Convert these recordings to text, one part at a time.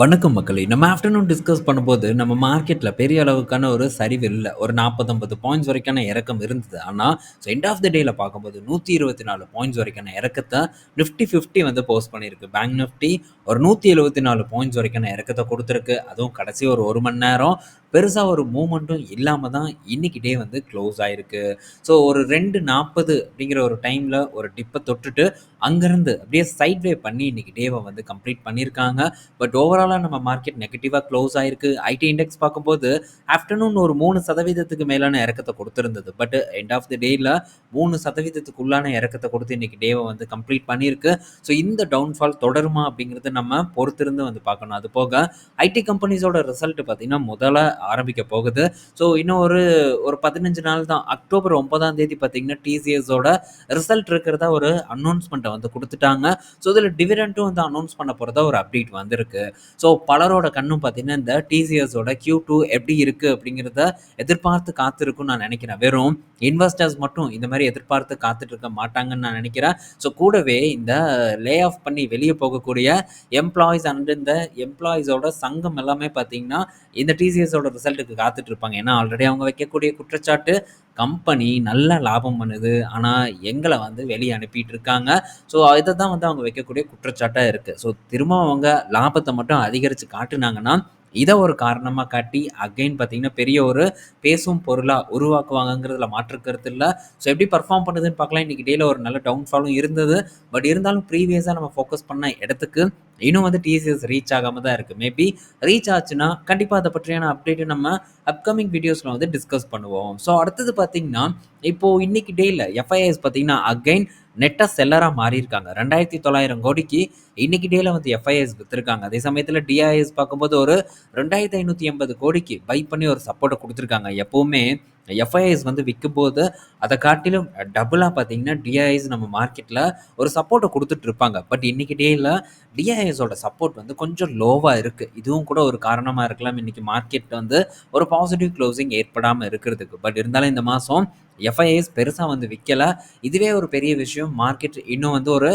வணக்கம் மக்களை நம்ம ஆஃப்டர்நூன் டிஸ்கஸ் பண்ணும்போது, நம்ம மார்க்கெட்டில் பெரிய அளவுக்கான ஒரு சரிவு இல்லை ஒரு 40, 50 பாயிண்ட்ஸ் வரைக்கான இறக்கம் இருந்தது. ஆனால் ஸோ எண்ட் ஆஃப் த டேல பார்க்கும்போது 124 பாயிண்ட்ஸ் வரைக்கான இறக்கத்தை நிஃப்டி 50 வந்து போஸ்ட் பண்ணியிருக்கு. பேங்க் நிஃப்டி ஒரு 174 பாயிண்ட்ஸ் வரைக்கான இறக்கத்தை கொடுத்துருக்கு அதுவும் கடைசி ஒரு ஒரு மணி நேரம் பெருசாக ஒரு மூமெண்ட்டும் இல்லாமல் தான் இன்னைக்கு டே வந்து க்ளோஸ் ஆகிருக்கு ஸோ ஒரு 2:40 அப்படிங்கிற ஒரு டைமில் ஒரு டிப்பை தொட்டுட்டு, அங்கேருந்து அப்படியே சைட்வே பண்ணி இன்னைக்கு டேவை வந்து கம்ப்ளீட் பண்ணியிருக்காங்க. பட் ஓவரால் நம்ம மார்க்கெட் நெகட்டிவாக க்ளோஸ் ஆயிருக்கு. ஐடி இண்டெக்ஸ் பார்க்கும்போது, ஆஃப்டர்நூன் ஒரு மூணு சதவீதத்துக்கு மேலான இறக்கத்தை கொடுத்துருந்தது பட் எண்ட் ஆஃப் த டேயில் மூணு சதவீதத்துக்குள்ளான இறக்கத்தை கொடுத்து இன்னைக்கு டேவை வந்து கம்ப்ளீட் பண்ணியிருக்கு. ஸோ இந்த டவுன்ஃபால் தொடருமா அப்படிங்கிறத நம்ம பொறுத்திருந்து வந்து பார்க்கணும். அது போக ஐடி கம்பெனிஸோட ரிசல்ட் பார்த்தீங்கன்னா, முதல்ல ஆரம்பிக்க போகுது. ஸோ இன்னும் ஒரு ஒரு 15 நாள் தான். அக்டோபர் ஒன்பதாம் தேதி பார்த்தீங்கன்னா, டிசிஎஸோட ரிசல்ட் இருக்கிறதா ஒரு அனௌன்ஸ்மெண்ட்டை வந்து கொடுத்துட்டாங்க ஸோ இதில் டிவிடெண்டும் வந்து அனௌன்ஸ் பண்ண போகிறதா ஒரு அப்டேட் வந்திருக்கு. ஸோ பலரோட கண்ணும் பார்த்தீங்கன்னா, இந்த டிசிஎஸோட Q2 எப்படி இருக்குது அப்படிங்கிறத எதிர்பார்த்து காத்திருக்கும்னு நான் நினைக்கிறேன் வெறும் இன்வெஸ்டர்ஸ் மட்டும் இந்த மாதிரி எதிர்பார்த்து காத்துட்டு இருக்க மாட்டாங்கன்னு நான் நினைக்கிறேன் ஸோ கூடவே இந்த லே ஆஃப் பண்ணி வெளியே போகக்கூடிய எம்ப்ளாயீஸ் அண்ட் இந்த எம்ப்ளாயீஸோட சங்கம் எல்லாமே பார்த்தீங்கன்னா, இந்த டிசிஎஸோட ரிசல்ட்டுக்கு காத்துட்டு இருப்பாங்க. ஏன்னா, ஆல்ரெடி அவங்க வைக்கக்கூடிய குற்றச்சாட்டு, கம்பெனி நல்ல லாபம் பண்ணுது. ஆனால் எங்களை வந்து வெளியே அனுப்பிட்டு இருக்காங்க. ஸோ இதை தான் வந்து அவங்க வைக்கக்கூடிய குற்றச்சாட்டாக இருக்குது ஸோ திரும்பவும் அவங்க லாபத்தை மட்டும் அதிகரித்து காட்டுனாங்கன்னா, இதை ஒரு காரணமாக காட்டி அகைன் பார்த்தீங்கன்னா, பெரிய ஒரு பேசும் பொருளாக உருவாக்குவாங்கங்கிறதுல மாற்று இல்லை ஸோ எப்படி பர்ஃபார்ம் பண்ணுதுன்னு பார்க்கலாம். இன்றைக்கி டேயில் ஒரு நல்ல டவுன்ஃபாலும் இருந்தது. பட் இருந்தாலும் ப்ரீவியஸாக நம்ம ஃபோக்கஸ் பண்ண இடத்துக்கு இன்னும் வந்து டிசிஎஸ் ரீச் ஆகாமல் தான் இருக்குது மேபி ரீச் ஆச்சுன்னா, கண்டிப்பாக அதை பற்றியான அப்டேட்டு நம்ம அப்கமிங் வீடியோஸில் வந்து டிஸ்கஸ் பண்ணுவோம். ஸோ அடுத்தது பார்த்திங்கன்னா இப்போது இன்றைக்கி டேயில் எஃப்ஐஎஸ் பார்த்திங்கன்னா அகைன் நெட்டாக செல்லராக மாறியிருக்காங்க. 2,900 கோடிக்கு இன்னைக்கு டேல வந்து எஃப்ஐஎஸ் விற்றுருக்காங்க அதே சமயத்தில் டிஐஎஸ் பார்க்கும்போது ஒரு 2,580 கோடிக்கு பை பண்ணி ஒரு சப்போர்ட்டை கொடுத்துருக்காங்க எப்போவுமே எஃப்ஐஎஸ் வந்து விக்கும்போது, அதை காட்டிலும் டபுளாக பார்த்தீங்கன்னா, டிஐஎஸ் நம்ம மார்க்கெட்டில் ஒரு சப்போர்ட்டை கொடுத்துட்ருப்பாங்க பட் இன்னைக்கு டேயில் டிஐஎஸோட சப்போர்ட் வந்து கொஞ்சம் லோவாக இருக்குது இதுவும் கூட ஒரு காரணமாக இருக்கலாம். இன்றைக்கி மார்க்கெட் வந்து ஒரு பாசிட்டிவ் க்ளோசிங் ஏற்படாமல் இருக்கிறதுக்கு. பட் இருந்தாலும் இந்த மாதம் எஃப்ஐஎஸ் பெருசாக வந்து விற்கலை இதுவே ஒரு பெரிய விஷயம். மார்க்கெட் இன்னும் வந்து ஒரு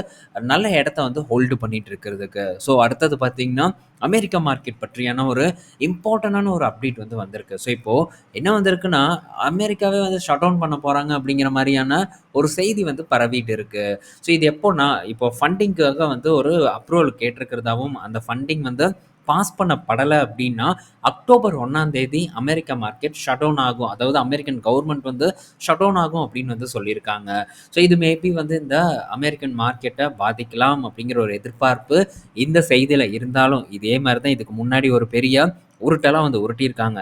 நல்ல இடத்த வந்து ஹோல்டு பண்ணிகிட்டு இருக்கிறதுக்கு. ஸோ அடுத்தது பார்த்தீங்கன்னா, அமெரிக்கா மார்க்கெட் பற்றியான ஒரு இம்பார்ட்டன்டான ஒரு அப்டேட் வந்து வந்திருக்கு. ஸோ இப்போது என்ன வந்திருக்குன்னா, அமெரிக்காவே வந்து ஷட் டவுன் பண்ண போகிறாங்க அப்படிங்கிற மாதிரியான ஒரு செய்தி வந்து பரவிட்டு இருக்குது ஸோ இது எப்போன்னா, இப்போ ஃபண்டிங்க்காக வந்து ஒரு அப்ரூவல் கேட்டிருக்கிறதாவும், அந்த ஃபண்டிங் வந்து பாஸ் பண்ணப்படலை அப்படின்னா, அக்டோபர் ஒன்றாம் தேதி அமெரிக்க மார்க்கெட் ஷட் டவுன் ஆகும். அதாவது அமெரிக்கன் கவர்மெண்ட் வந்து ஷட் டவுன் ஆகும் அப்படின்னு வந்து சொல்லியிருக்காங்க. ஸோ இது மேபி வந்து இந்த அமெரிக்கன் மார்க்கெட்டை பாதிக்கலாம் அப்படிங்கிற ஒரு எதிர்பார்ப்பு இந்த செய்தியில் இருந்தாலும், இதே மாதிரி தான் இதுக்கு முன்னாடி ஒரு பெரிய உருட்டெல்லாம் வந்து உருட்டியிருக்காங்க.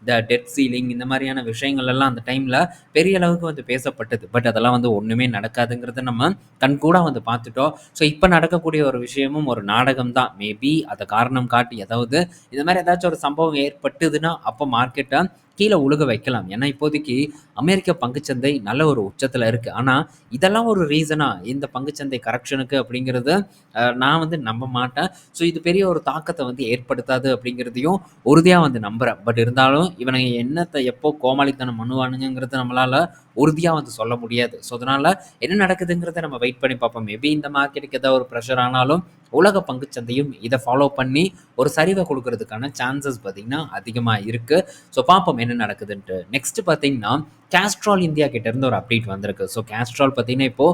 இந்த டெட் சீலிங் இந்த மாதிரியான விஷயங்கள் எல்லாம் அந்த டைமில் பெரிய அளவுக்கு வந்து பேசப்பட்டது. பட் அதெல்லாம் வந்து ஒன்றுமே நடக்காதுங்கிறத நம்ம கண்கூடா வந்து பார்த்துட்டோம். ஸோ இப்போ நடக்கக்கூடிய ஒரு விஷயமும் ஒரு நாடகம் தான். மேபி அதை காரணம் காட்டி அதாவது இந்த மாதிரி ஏதாச்சும் ஒரு சம்பவம் ஏற்பட்டுதுன்னா அப்போ மார்க்கெட்டை கீழே உழுக வைக்கலாம். ஏன்னா இப்போதைக்கு அமெரிக்க பங்குச்சந்தை நல்ல ஒரு உச்சத்தில் இருக்குது ஆனால் இதெல்லாம் ஒரு ரீசனாக இந்த பங்குச்சந்தை கரெக்ஷனுக்கு அப்படிங்கிறது நான் வந்து நம்ப மாட்டேன். ஸோ இது பெரிய ஒரு தாக்கத்தை வந்து ஏற்படுத்தாது அப்படிங்கிறதையும் உறுதியாக வந்து நம்புகிறேன் பட் இருந்தாலும் இவனை என்னத்தை எப்போ கோமாளித்தனம் பண்ணுவானுங்கிறது நம்மளால் உறுதியாக வந்து சொல்ல முடியாது. ஸோ அதனால் என்ன நடக்குதுங்கிறத நம்ம வெயிட் பண்ணி பார்ப்போம். மேபி இந்த மார்க்கெட்டுக்கு ஏதாவது ஒரு ப்ரெஷர் ஆனாலும், உலக பங்குச்சந்தையும் இதை ஃபாலோ பண்ணி ஒரு சரிவை கொடுக்கறதுக்கான சான்சஸ் பார்த்திங்கன்னா அதிகமாக இருக்குது ஸோ பார்ப்போம் என்ன நடக்குதுன்ட்டு. நெக்ஸ்ட் பார்த்திங்கன்னா கேஸ்ட்ரால் இந்தியா கிட்டேருந்து ஒரு அப்டேட் வந்திருக்கு. ஸோ கேஸ்ட்ரால் பார்த்தீங்கன்னா, இப்போ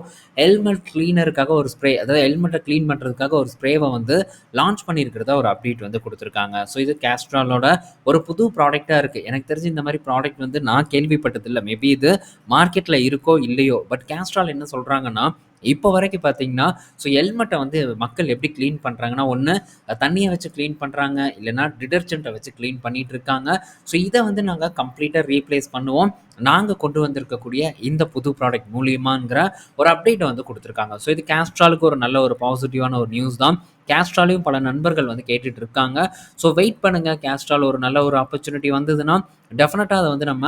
ஹெல்மெட் கிளீனருக்காக ஒரு ஸ்ப்ரே அதாவது ஹெல்மெட்டை க்ளீன் பண்ணுறதுக்காக ஒரு ஸ்ப்ரேவை வந்து லான்ச் பண்ணியிருக்கிறதா ஒரு அப்டேட் வந்து கொடுத்துருக்காங்க. ஸோ இது கேஸ்ட்ராலோட ஒரு புது ப்ராடக்டாக இருக்குது எனக்கு தெரிஞ்சு இந்த மாதிரி ப்ராடக்ட் வந்து நான் கேள்விப்பட்டதில்லை. மேபி இது மார்க்கெட்டில் இருக்கோ இல்லையோ, பட் கேஸ்ட்ரால் என்ன சொல்கிறாங்கன்னா இப்போ வரைக்கும் பார்த்தீங்கன்னா, ஸோ ஹெல்மெட்டை வந்து மக்கள் எப்படி க்ளீன் பண்ணுறாங்கன்னா ஒன்று தண்ணியை வச்சு க்ளீன் பண்ணுறாங்க இல்லைனா டிடர்ஜென்ட்டை வச்சு க்ளீன் பண்ணிகிட்டு இருக்காங்க. ஸோ இதை வந்து நாங்கள் கம்ப்ளீட்டாக ரீப்ளேஸ் பண்ணுவோம். நாங்கள் கொண்டு வந்திருக்கக்கூடிய இந்த புது ப்ராடக்ட் மூலியமாங்கிற ஒரு அப்டேட்டை வந்து கொடுத்துருக்காங்க ஸோ இது கேஸ்ட்ராலுக்கு ஒரு நல்ல ஒரு பாசிட்டிவான ஒரு நியூஸ் தான். கேஸ்ட்ராலையும் பல நண்பர்கள் வந்து கேட்டுட்டு இருக்காங்க. ஸோ வெயிட் பண்ணுங்கள் கேஸ்ட்ரால் ஒரு நல்ல ஒரு ஆப்பர்ச்சுனிட்டி வந்ததுன்னா, டெஃபினட்டாக அதை வந்து நம்ம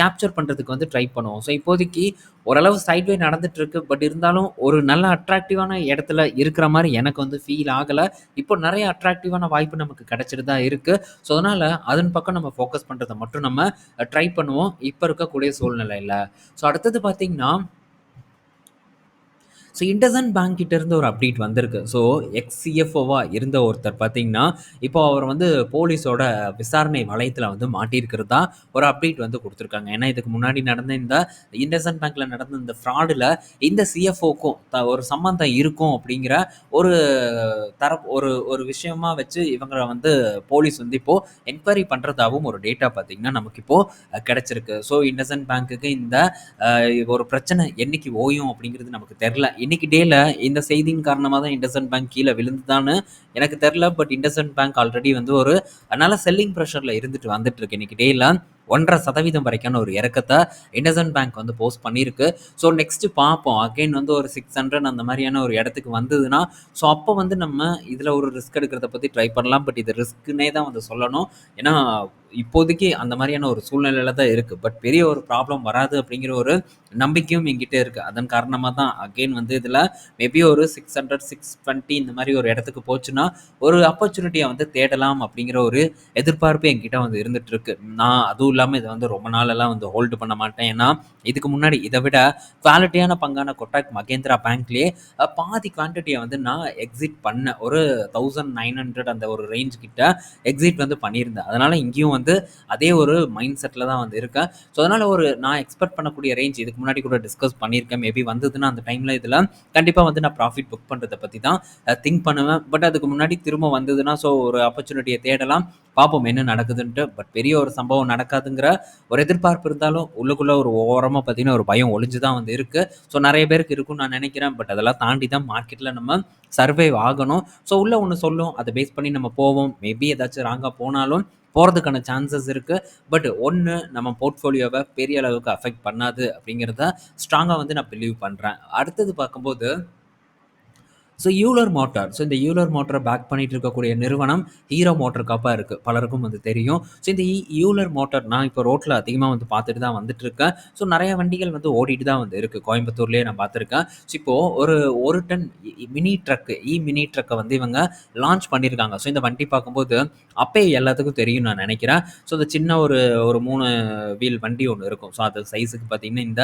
கேப்சர் பண்ணுறதுக்கு வந்து ட்ரை பண்ணுவோம். ஸோ இப்போதைக்கு ஓரளவு சைட்வே நடந்துட்டு இருக்கு. பட் இருந்தாலும் ஒரு நல்ல அட்ராக்டிவான இடத்துல இருக்கிற மாதிரி எனக்கு வந்து ஃபீல் ஆகலை இப்போ நிறைய அட்ராக்டிவான வாய்ப்பு நமக்கு கிடைச்சிட்டு தான் இருக்குது ஸோ அதனால் அதன் பக்கம் நம்ம ஃபோக்கஸ் பண்ணுறதை மட்டும் நம்ம ட்ரை பண்ணுவோம். இப்போ இருக்கக்கூடிய சூழ்நிலையில் ஸோ அடுத்தது பார்த்திங்கன்னா ஸோ இண்டசன் பேங்க் கிட்ட இருந்து ஒரு அப்டேட் வந்திருக்கு. ஸோ எக்ஸ் சிஎஃப்ஓவாக இருந்த ஒருத்தர் பார்த்தீங்கன்னா, இப்போ அவர் வந்து போலீஸோட விசாரணை வலயத்தில் வந்து மாட்டியிருக்கிறதா ஒரு அப்டேட் வந்து கொடுத்துருக்காங்க ஏன்னா, இதுக்கு முன்னாடி நடந்த இந்த இண்டசன் பேங்க்ல நடந்த இந்த ஃப்ராடில் இந்த சிஎஃப்ஓக்கும் த ஒரு சம்மந்தம் இருக்கும் அப்படிங்கிற ஒரு தர ஒரு ஒரு விஷயமா வச்சு இவங்கள வந்து போலீஸ் வந்து இப்போ என்கொயரி பண்ணுறதாகவும் ஒரு டேட்டா பார்த்தீங்கன்னா, நமக்கு இப்போ கிடைச்சிருக்கு. ஸோ இண்டசன் பேங்க்குக்கு இந்த ஒரு பிரச்சனை என்னைக்கு ஓயும் அப்படிங்கிறது நமக்கு தெரில இன்னைக்கு டேல இந்த செய்தியின் காரணமாக தான் இண்டசன் பேங்க் கீழே விழுந்துதான்னு எனக்கு தெரில பட் இண்டசன் பேங்க் ஆல்ரெடி வந்து ஒரு நல்ல செல்லிங் ப்ரெஷரில் இருந்துட்டு வந்துட்டு இருக்கு. இன்னைக்கு டேல 1.5% வரைக்கான ஒரு இறக்கத்தை இண்டசன் பேங்க் வந்து போஸ்ட் பண்ணியிருக்கு. ஸோ நெக்ஸ்ட் பார்ப்போம். அகைன் வந்து ஒரு 600 அந்த மாதிரியான ஒரு இடத்துக்கு வந்ததுன்னா, ஸோ அப்போ வந்து நம்ம இதில் ஒரு ரிஸ்க் எடுக்கிறத பற்றி ட்ரை பண்ணலாம். பட் இது ரிஸ்க்குன்னே தான் வந்து சொல்லணும். ஏன்னா, இப்போதைக்கு அந்த மாதிரியான ஒரு சூழ்நிலையில தான் இருக்குது பட் பெரிய ஒரு ப்ராப்ளம் வராது அப்படிங்கிற ஒரு நம்பிக்கையும் என்கிட்ட இருக்குது அதன் காரணமாக தான் அகைன் வந்து இதில் மேபி ஒரு 600, 620 இந்த மாதிரி ஒரு இடத்துக்கு போச்சுன்னா, ஒரு ஆப்பர்ச்சுனிட்டியை வந்து தேடலாம் அப்படிங்கிற ஒரு எதிர்பார்ப்பு என்கிட்ட வந்து இருந்துட்டு இருக்கு. நான் அதுவும் இல்லாமல் இதை வந்து ரொம்ப நாளெல்லாம் வந்து ஹோல்டு பண்ண மாட்டேன். ஏன்னா, இதுக்கு முன்னாடி இதை விட குவாலிட்டியான பங்கான கொட்டாக் மகேந்திரா பேங்க்லேயே பாதி குவான்டிட்டியை வந்து நான் எக்ஸிட் பண்ணேன். ஒரு 1900 அந்த ஒரு ரேஞ்ச் கிட்ட எக்ஸிட் வந்து பண்ணியிருந்தேன். அதனால இங்கேயும் வந்து அதே ஒரு மைண்ட் செட்டில் தான் வந்து இருக்கேன். ஸோ அதனால் ஒரு நான் எக்ஸ்பெக்ட் பண்ணக்கூடிய ரேஞ்ச் இதுக்கு முன்னாடி கூட டிஸ்கஸ் பண்ணியிருக்கேன். மேபி வந்ததுன்னா அந்த டைமில் இதில் கண்டிப்பாக வந்து நான் ப்ராஃபிட் புக் பண்ணுறதை பற்றி தான் திங்க் பண்ணுவேன். பட் அதுக்கு முன்னாடி திரும்ப வந்ததுன்னா, ஸோ ஒரு ஆப்பர்ச்சுனிட்டியை தேடலாம். பார்ப்போம் என்ன நடக்குதுன்ட்டு. பட் பெரிய ஒரு சம்பவம் நடக்காதுங்கிற ஒரு எதிர்பார்ப்பு இருந்தாலும், உள்ளுக்குள்ளே ஒரு ஓரமாக பார்த்தீங்கன்னா, ஒரு பயம் ஒளிஞ்சு தான் வந்து இருக்குது ஸோ நிறைய பேருக்கு இருக்கும்னு நான் நினைக்கிறேன் பட் அதெல்லாம் தாண்டி தான் மார்க்கெட்டில் நம்ம சர்வைவ் ஆகணும். ஸோ உள்ளே ஒன்று சொல்லும். அதை பேஸ் பண்ணி நம்ம போவோம். மேபி ஏதாச்சும் ராங்காக போனாலும் போகிறதுக்கான சான்சஸ் இருக்குது பட் ஒன்று நம்ம போர்ட்ஃபோலியோவை பெரிய அளவுக்கு அஃபெக்ட் பண்ணாது அப்படிங்கிறத ஸ்ட்ராங்காக வந்து நான் பிலீவ் பண்ணுறேன் அடுத்தது பார்க்கும்போது ஸோ யூலர் மோட்டார். ஸோ இந்த யூலர் மோட்டரை பேக் பண்ணிட்டு இருக்கக்கூடிய நிறுவனம் ஹீரோ மோட்டர் கப்பாக இருக்குது பலருக்கும் வந்து தெரியும். ஸோ இந்த இ யூலர் மோட்டார் நான் இப்போ ரோட்டில் அதிகமாக வந்து பார்த்துட்டு தான் வந்துட்டு இருக்கேன். ஸோ நிறைய வண்டிகள் வந்து ஓடிட்டு தான் வந்து இருக்குது கோயம்புத்தூர்லேயே நான் பார்த்துருக்கேன். ஸோ இப்போது ஒரு ஒரு ton E mini truck E mini ட்ரக்கை வந்து இவங்க லான்ச் பண்ணியிருக்காங்க. ஸோ இந்த வண்டி பார்க்கும்போது அப்பே எல்லாத்துக்கும் தெரியும்னு நான் நினைக்கிறேன் ஸோ இந்த சின்ன ஒரு ஒரு மூணு வீல் வண்டி ஒன்று இருக்கும். ஸோ அது சைஸுக்கு பார்த்தீங்கன்னா, இந்த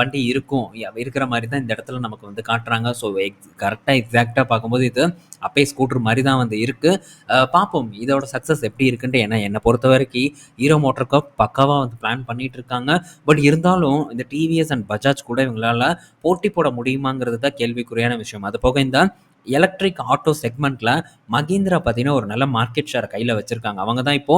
வண்டி இருக்கும். இருக்கிற மாதிரி தான் இந்த இடத்துல நமக்கு வந்து காட்டுறாங்க. ஸோ கரெக்டாக கரெக்ட்டா எக்ஸாக்டாக பார்க்கும்போது இது அப்பயே ஸ்கூட்டர் மாதிரி தான் வந்து இருக்குது பார்ப்போம் இதோட சக்ஸஸ் எப்படி இருக்குன்ட்டு. ஏன்னா என்னை பொறுத்த வரைக்கும் ஹீரோ மோட்டருக்கு பக்காவாக வந்து பிளான் பண்ணிட்டு இருக்காங்க. பட் இருந்தாலும் இந்த டிவிஎஸ் அண்ட் பஜாஜ் கூட இவங்களால போட்டி போட முடியுமாங்கிறது தான் கேள்விக்குறியான விஷயம். அது போக இந்த எலக்ட்ரிக் ஆட்டோ செக்மெண்ட்ல மகேந்திரா பார்த்தீங்கன்னா, ஒரு நல்ல மார்க்கெட் ஷேர் கையில் வச்சிருக்காங்க. அவங்க தான் இப்போ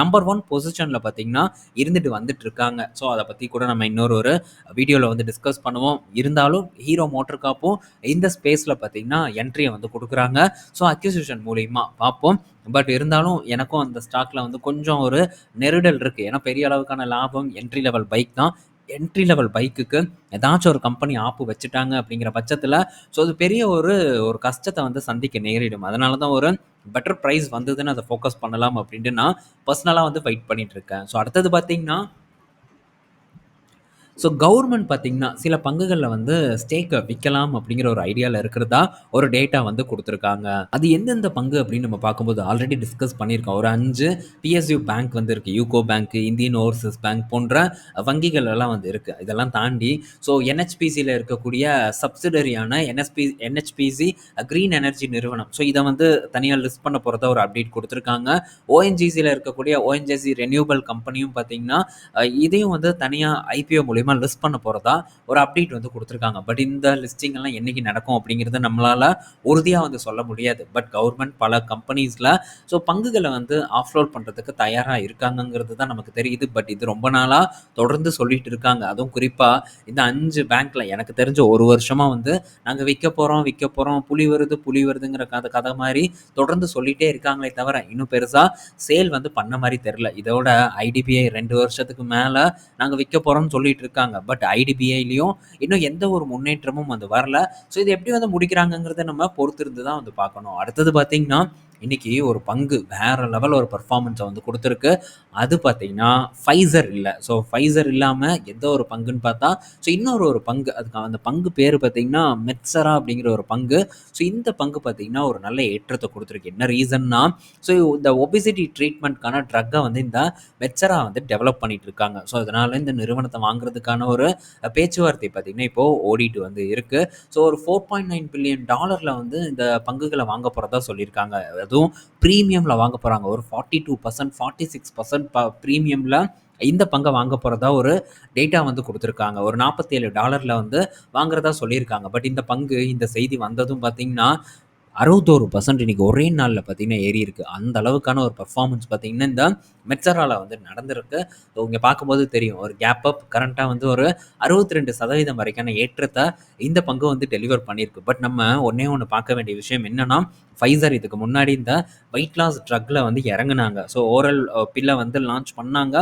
நம்பர் ஒன் பொசிஷனில் பார்த்தீங்கன்னா, இருந்துட்டு வந்துட்டு இருக்காங்க. ஸோ அதை பற்றி கூட நம்ம இன்னொரு ஒரு வீடியோவில் வந்து டிஸ்கஸ் பண்ணுவோம். இருந்தாலும் ஹீரோ மோட்டர் காப்பும் இந்த ஸ்பேஸில் பார்த்தீங்கன்னா, என்ட்ரியை வந்து கொடுக்குறாங்க ஸோ அக்யூசிஷன் மூலியமாக பார்ப்போம். பட் இருந்தாலும் எனக்கும் அந்த ஸ்டாக்ல வந்து கொஞ்சம் ஒரு நெருடல் இருக்கு. ஏன்னா பெரிய அளவுக்கான லாபம் என்ட்ரி லெவல் பைக் தான். என்ட்ரி லெவல் பைக்குக்கு ஏதாச்சும் ஒரு கம்பெனி ஆப்பு வச்சுட்டாங்க அப்படிங்கிற பட்சத்தில் ஸோ அது பெரிய ஒரு ஒரு கஷ்டத்தை வந்து சந்திக்க நேரிடும். அதனால தான் ஒரு பெட்டர் ப்ரைஸ் வந்ததுன்னு அதை ஃபோக்கஸ் பண்ணலாம் அப்படின்ட்டு நான் பர்சனலாக வந்து ஃபைட் பண்ணிட்டு இருக்கேன். ஸோ அடுத்தது பார்த்திங்கன்னா ஸோ கவர்மெண்ட் பார்த்தீங்கன்னா, சில பங்குகளில் வந்து ஸ்டேக்கை விற்கலாம் அப்படிங்கிற ஒரு ஐடியாவில் இருக்கிறதா ஒரு டேட்டா வந்து கொடுத்துருக்காங்க அது எந்தெந்த பங்கு அப்படின்னு நம்ம பார்க்கும்போது ஆல்ரெடி டிஸ்கஸ் பண்ணியிருக்கோம். ஒரு அஞ்சு பிஎஸ்யூ பேங்க் வந்து இருக்குது UCO bank, Indian overseas bank போன்ற வங்கிகள் எல்லாம் வந்து இருக்குது இதெல்லாம் தாண்டி ஸோ என்ஹெச்பிசியில் இருக்கக்கூடிய சப்சிடரியான என்எஸ்பி என்ஹெச்பிசி க்ரீன் எனர்ஜி நிறுவனம். ஸோ இதை வந்து தனியாக லிஸ்ட் பண்ண போகிறத ஒரு அப்டேட் கொடுத்துருக்காங்க ஓஎன்ஜிசியில் இருக்கக்கூடிய ஓஎன்ஜிசி ரெனியூபிள் கம்பெனியும் பார்த்தீங்கன்னா, இதையும் வந்து தனியாக ஐபிஓ மூலியம் லிஸ்ட் பண்ண போகிறதா ஒரு அப்டேட் வந்து கொடுத்துருக்காங்க பட் இந்த லிஸ்டிங் எல்லாம் என்னைக்கு நடக்கும் அப்படிங்கிறத நம்மளால உறுதியாக வந்து சொல்ல முடியாது. பட் கவர்மெண்ட் பல கம்பெனிஸில் ஸோ பங்குகளை வந்து ஆஃப்லோட் பண்றதுக்கு தயாராக இருக்காங்கங்கிறது தான் நமக்கு தெரியுது. பட் இது ரொம்ப நாளாக தொடர்ந்து சொல்லிட்டு இருக்காங்க. அதுவும் குறிப்பாக இந்த அஞ்சு பேங்க்ல எனக்கு தெரிஞ்ச ஒரு வருஷமாக வந்து நாங்கள் விற்க போறோம், விற்க போறோம். புலி வருது, புலி வருதுங்கிற கதை கதை மாதிரி தொடர்ந்து சொல்லிகிட்டே இருக்காங்களே தவிர, இன்னும் பெருசாக சேல் வந்து பண்ண மாதிரி தெரில இதோட ஐடிபிஐ ரெண்டு வருஷத்துக்கு மேலே நாங்கள் விற்க போறோம்னு சொல்லிட்டு இருக்காங்க. பட் ஐடிபிஐலையும் இன்னும் எந்த ஒரு முன்னேற்றமும் வந்து வரல. ஸோ இது எப்படி வந்து முடிக்கிறாங்கங்கிறத நம்ம பொறுத்திருந்து தான் வந்து பார்க்கணும். அடுத்தது பார்த்தீங்கன்னா, இன்னைக்கு ஒரு பங்கு வேற லெவல் ஒரு பர்ஃபார்மன்ஸை வந்து கொடுத்துருக்கு. அது பார்த்தீங்கன்னா, ஃபைசர் இல்லை ஸோ ஃபைசர் இல்லாமல் எந்த ஒரு பங்குன்னு பார்த்தா, ஸோ இன்னொரு ஒரு பங்கு அதுக்கு அந்த பங்கு பேர் பார்த்தீங்கன்னா, மெட்சரா அப்படிங்கிற ஒரு பங்கு. ஸோ இந்த பங்கு பார்த்தீங்கன்னா, ஒரு நல்ல ஏற்றத்தை கொடுத்துருக்கு என்ன ரீசன்னா, ஸோ இந்த ஒபிசிட்டி ட்ரீட்மெண்ட்கான ட்ரக்கை வந்து இந்த மெட்சரா வந்து டெவலப் பண்ணிட்டு இருக்காங்க. ஸோ அதனால இந்த நிறுவனத்தை வாங்குறதுக்கான ஒரு பேச்சுவார்த்தை பார்த்தீங்கன்னா, இப்போ ஓடிட்டு வந்து இருக்கு. ஸோ ஒரு $4.9 பில்லியன் டாலரில் வந்து இந்த பங்குகளை வாங்க போகிறதா சொல்லியிருக்காங்க. அது அதுவும் ப்ரீமியமில் வாங்க போகிறாங்க ஒரு 42%, 46% ப ப்ரீமியமில் இந்த பங்கை வாங்க போகிறதா ஒரு டேட்டா வந்து கொடுத்துருக்காங்க ஒரு $47 வந்து வாங்குறதா சொல்லியிருக்காங்க. பட் இந்த பங்கு இந்த செய்தி வந்ததும் பார்த்தீங்கன்னா, 61% இன்னைக்கு ஒரே நாளில் பார்த்தீங்கன்னா ஏறியிருக்கு. அந்த அளவுக்கான ஒரு பர்ஃபார்மன்ஸ் பார்த்தீங்கன்னா, இந்த மெட்சரால வந்து நடந்திருக்கு. ஸோ இங்கே பார்க்கும்போது தெரியும். ஒரு கேப் அப் கரண்ட்டாக வந்து ஒரு 62% வரைக்கான ஏற்றத்தை இந்த பங்கு வந்து டெலிவர் பண்ணியிருக்கு. பட் நம்ம ஒன்னே ஒன்று பார்க்க வேண்டிய விஷயம் என்னன்னா, ஃபைசர் இதுக்கு முன்னாடி இந்த வெயிட் லாஸ் ட்ரக்ல வந்து இறங்குனாங்க. ஸோ ஓரல் பில்லை பில்ல வந்து லான்ச் பண்ணாங்க.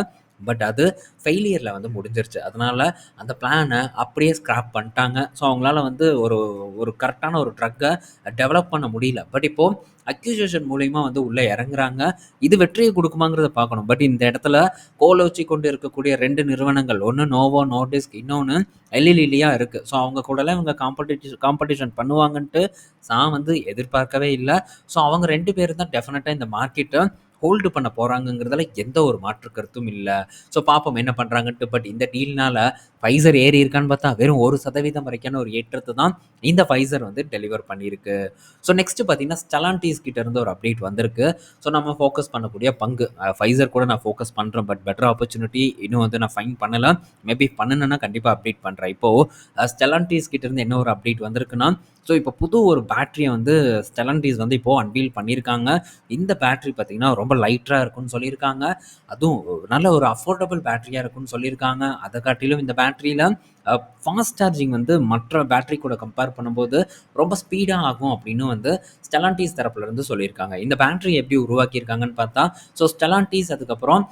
பட் அது ஃபெயிலியரில் வந்து முடிஞ்சிருச்சு. அதனால் அந்த பிளானை அப்படியே ஸ்க்ராப் பண்ணிட்டாங்க. ஸோ அவங்களால வந்து ஒரு ஒரு கரெக்டான ஒரு ட்ரக்கை டெவலப் பண்ண முடியல. பட் இப்போது அக்யூசியேஷன் மூலயமா வந்து உள்ளே இறங்குறாங்க. இது வெற்றியை கொடுக்குமாங்கிறத பார்க்கணும். பட் இந்த இடத்துல கோலோச்சி கொண்டு இருக்கக்கூடிய ரெண்டு நிறுவனங்கள். ஒன்று நோவோ நார்டிஸ்க் இன்னொன்று எல்லி இருக்குது ஸோ அவங்க கூடலாம் இவங்க காம்படிஷன் காம்படிஷன் பண்ணுவாங்கன்ட்டு நான் வந்து எதிர்பார்க்கவே இல்லை ஸோ அவங்க ரெண்டு பேரும் தான் டெஃபினட்டாக இந்த மார்க்கெட்டை ஹோல்டு பண்ண போறாங்கங்கிறதுல எந்த ஒரு மாற்று கருத்தும் இல்லை. ஸோ பார்ப்போம் என்ன பண்ணுறாங்கன்ட்டு பட் இந்த டீல்னால ஃபைசர் ஏறி இருக்கான்னு பார்த்தா, வெறும் ஒரு சதவீதம் வரைக்கான ஒரு ஏற்றத்தை தான் இந்த ஃபைசர் வந்து டெலிவர் பண்ணியிருக்கு. ஸோ நெக்ஸ்ட் பார்த்தீங்கன்னா, ஸ்டலான்டிஸ் கிட்ட இருந்து ஒரு அப்டேட் வந்திருக்கு. ஸோ நம்ம ஃபோக்கஸ் பண்ணக்கூடிய பங்கு. ஃபைசர் கூட நான் ஃபோக்கஸ் பண்ணுறேன் பட் பெட்டர் ஆப்பர்ச்சுனிட்டி இன்னும் வந்து நான் ஃபைன் பண்ணல. மேபி பண்ணுனேன்னா கண்டிப்பாக அப்டேட் பண்ணுறேன் இப்போது ஸ்டெலான்டிஸ் கிட்ட இருந்து என்ன ஒரு அப்டேட் வந்திருக்குன்னா, ஸோ இப்போ புது ஒரு பேட்டரியை வந்து ஸ்டெலான்டிஸ் வந்து இப்போது அன்வீல் பண்ணியிருக்காங்க. இந்த பேட்டரி பார்த்தீங்கன்னா, ரொம்ப லைட்டாக இருக்கும்னு சொல்லியிருக்காங்க. அதுவும் நல்ல ஒரு அஃபோர்டபுள் பேட்டரியாக இருக்கும்னு சொல்லியிருக்காங்க. அதை காட்டிலும் இந்த பேட்ரி countryல ஃபாஸ்ட் சார்ஜிங் வந்து மற்ற பேட்டரி கூட கம்பேர் பண்ணும்போது ரொம்ப ஸ்பீடாக ஆகும் அப்படின்னு வந்து ஸ்டெலான்டிஸ் தரப்புலேருந்து சொல்லியிருக்காங்க. இந்த பேட்டரி எப்படி உருவாக்கியிருக்காங்கன்னு பார்த்தா, ஸோ ஸ்டெலான்டிஸ் அதுக்கப்புறம்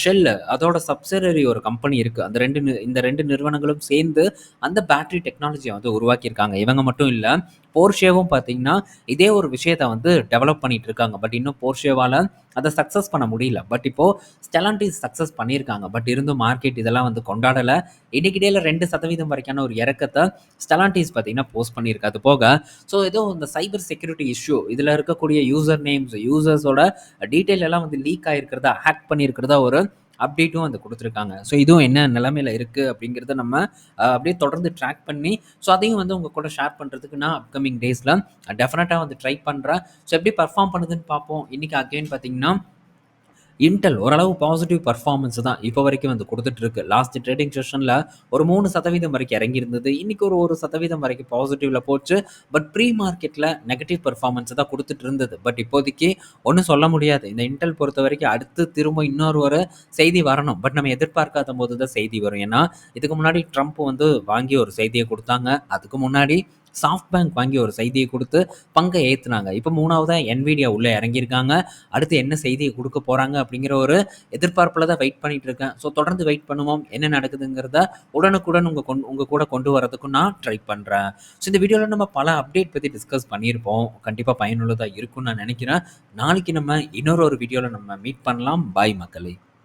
ஷெல் அதோட சப்சிடரி ஒரு கம்பெனி இருக்குது அந்த ரெண்டு இந்த ரெண்டு நிறுவனங்களும் சேர்ந்து அந்த பேட்டரி டெக்னாலஜியை வந்து உருவாக்கியிருக்காங்க. இவங்க மட்டும் இல்லை போர்ஷேவும் பார்த்தீங்கன்னா, இதே ஒரு விஷயத்த வந்து டெவலப் பண்ணிட்டு இருக்காங்க. பட் இன்னும் போர்ஷேவால் அதை சக்ஸஸ் பண்ண முடியல. பட் இப்போது Stellantis சக்ஸஸ் பண்ணியிருக்காங்க. பட் இருந்தும் மார்க்கெட் இதெல்லாம் வந்து கொண்டாடலை இன்னைக்கு டேல சதவீதம் வரைக்கான ஒரு இறக்கத்தை Stellantis பார்த்தீங்கன்னா போஸ்ட் பண்ணியிருக்கு. அது போக ஸோ ஏதோ இந்த சைபர் செக்யூரிட்டி இஷ்யூ இதில் இருக்கக்கூடிய யூசர் நேம்ஸ், யூசர்ஸோட டீட்டெயில் எல்லாம் வந்து லீக் ஆகிருக்கிறதா ஹேக் பண்ணியிருக்கிறதா ஒரு அப்டேட்டும் வந்து கொடுத்துருக்காங்க ஸோ இதுவும் என்ன நிலைமையில இருக்கு அப்படிங்கிறத நம்ம அப்படியே தொடர்ந்து ட்ராக் பண்ணி, ஸோ அதையும் வந்து உங்கள் கூட ஷேர் பண்ணுறதுக்கு நான் அப்கமிங் டேஸில் டெஃபினட்டாக வந்து ட்ரை பண்ணுறேன் ஸோ எப்படி பர்ஃபார்ம் பண்ணுதுன்னு பார்ப்போம். இன்றைக்கி அகைன் பார்த்தீங்கன்னா, இன்டெல் ஓரளவு பாசிட்டிவ் பர்ஃபார்மன்ஸ் தான் இப்போ வரைக்கும் வந்து கொடுத்துட்டு இருக்கு. லாஸ்ட் ட்ரேடிங் செஷனில் ஒரு மூணு சதவீதம் வரைக்கும் இறங்கியிருந்தது. இன்னைக்கு ஒரு ஒரு சதவீதம் வரைக்கும் பாசிட்டிவ்ல போச்சு. பட் ப்ரீ மார்க்கெட்டில் நெகட்டிவ் பர்ஃபார்மன்ஸ் தான் கொடுத்துட்டு இருந்தது. பட் இப்போதைக்கு ஒன்றும் சொல்ல முடியாது. இந்த இன்டல் பொறுத்த வரைக்கும் அடுத்து திரும்ப இன்னொரு ஒரு செய்தி வரணும். பட் நம்ம எதிர்பார்க்காத போது தான் செய்தி வரும். ஏன்னா, இதுக்கு முன்னாடி ட்ரம்ப் வந்து வாங்கி ஒரு செய்தியை கொடுத்தாங்க அதுக்கு முன்னாடி சாஃப்ட் பேங்க் வாங்கி ஒரு செய்தியை கொடுத்து பங்கை ஏற்றுனாங்க இப்போ மூணாவதாக என்விடியா உள்ளே இறங்கியிருக்காங்க. அடுத்து என்ன செய்தியை கொடுக்க போகிறாங்க அப்படிங்கிற ஒரு எதிர்பார்ப்பில் தான் வெயிட் பண்ணிட்டு இருக்கேன். ஸோ தொடர்ந்து வெயிட் பண்ணுவோம். என்ன நடக்குதுங்கிறத உடனுக்குடன் உங்கள் கொண் உங்கள் கூட கொண்டு வரதுக்கும் நான் ட்ரை பண்ணுறேன் ஸோ இந்த வீடியோவில் நம்ம பல அப்டேட் பற்றி டிஸ்கஸ் பண்ணியிருப்போம். கண்டிப்பாக பயனுள்ளதாக இருக்கும்னு நான் நினைக்கிறேன். நாளைக்கு நம்ம இன்னொரு ஒரு வீடியோவில் நம்ம மீட் பண்ணலாம். பாய் மக்களே!